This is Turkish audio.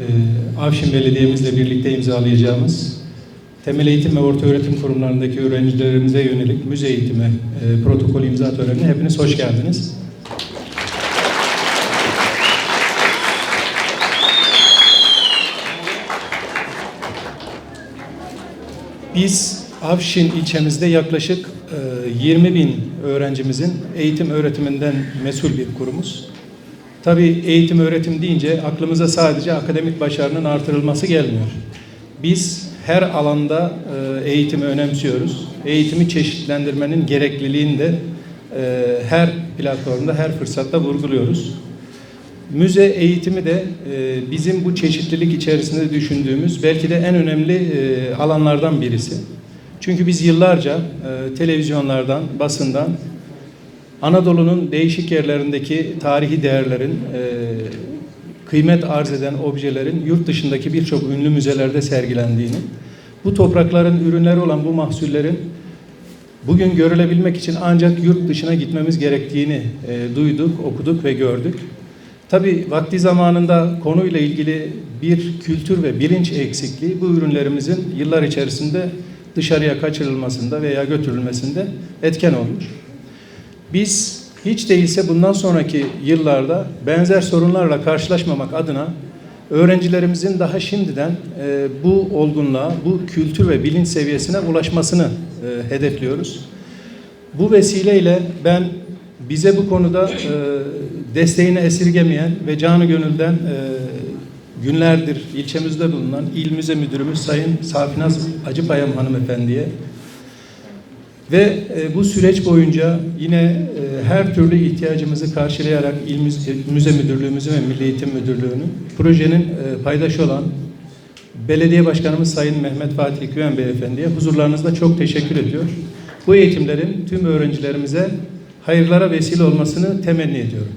e, Avşin Belediye'mizle birlikte imzalayacağımız temel eğitim ve orta öğretim kurumlarındaki öğrencilerimize yönelik müze eğitimi e, protokol imza törenine hepiniz hoş geldiniz. Biz Avşin ilçemizde yaklaşık e, 20 bin öğrencimizin eğitim öğretiminden mesul bir kurumuz. Tabii eğitim öğretim deyince aklımıza sadece akademik başarının artırılması gelmiyor. Biz her alanda e, eğitimi önemsiyoruz. Eğitimi çeşitlendirmenin gerekliliğini de e, her platformda, her fırsatta vurguluyoruz. Müze eğitimi de e, bizim bu çeşitlilik içerisinde düşündüğümüz belki de en önemli alanlardan birisi. Çünkü biz yıllarca televizyonlardan, basından Anadolu'nun değişik yerlerindeki tarihi değerlerin, e, kıymet arz eden objelerin yurt dışındaki birçok ünlü müzelerde sergilendiğini, bu toprakların ürünleri olan bu mahsullerin bugün görülebilmek için ancak yurt dışına gitmemiz gerektiğini e, duyduk, okuduk ve gördük. Tabi vakti zamanında konuyla ilgili bir kültür ve bilinç eksikliği bu ürünlerimizin yıllar içerisinde dışarıya kaçırılmasında veya götürülmesinde etken olmuş. Biz hiç değilse bundan sonraki yıllarda benzer sorunlarla karşılaşmamak adına öğrencilerimizin daha şimdiden e, bu olgunluğa, bu kültür ve bilinç seviyesine ulaşmasını e, hedefliyoruz. Bu vesileyle ben bize bu konuda e, desteğini esirgemeyen ve canı gönülden e, günlerdir ilçemizde bulunan İl Müze Müdürümüz Sayın Safinaz Acıpayam Hanımefendi'ye ve e, bu süreç boyunca yine e, her türlü ihtiyacımızı karşılayarak İl Müze, Müze Müdürlüğümüzü ve Milli Eğitim Müdürlüğü'nü projenin e, paydaşı olan Belediye Başkanımız Sayın Mehmet Fatih Güven Beyefendi'ye huzurlarınızda çok teşekkür ediyor. Bu eğitimlerin tüm öğrencilerimize hayırlara vesile olmasını temenni ediyorum.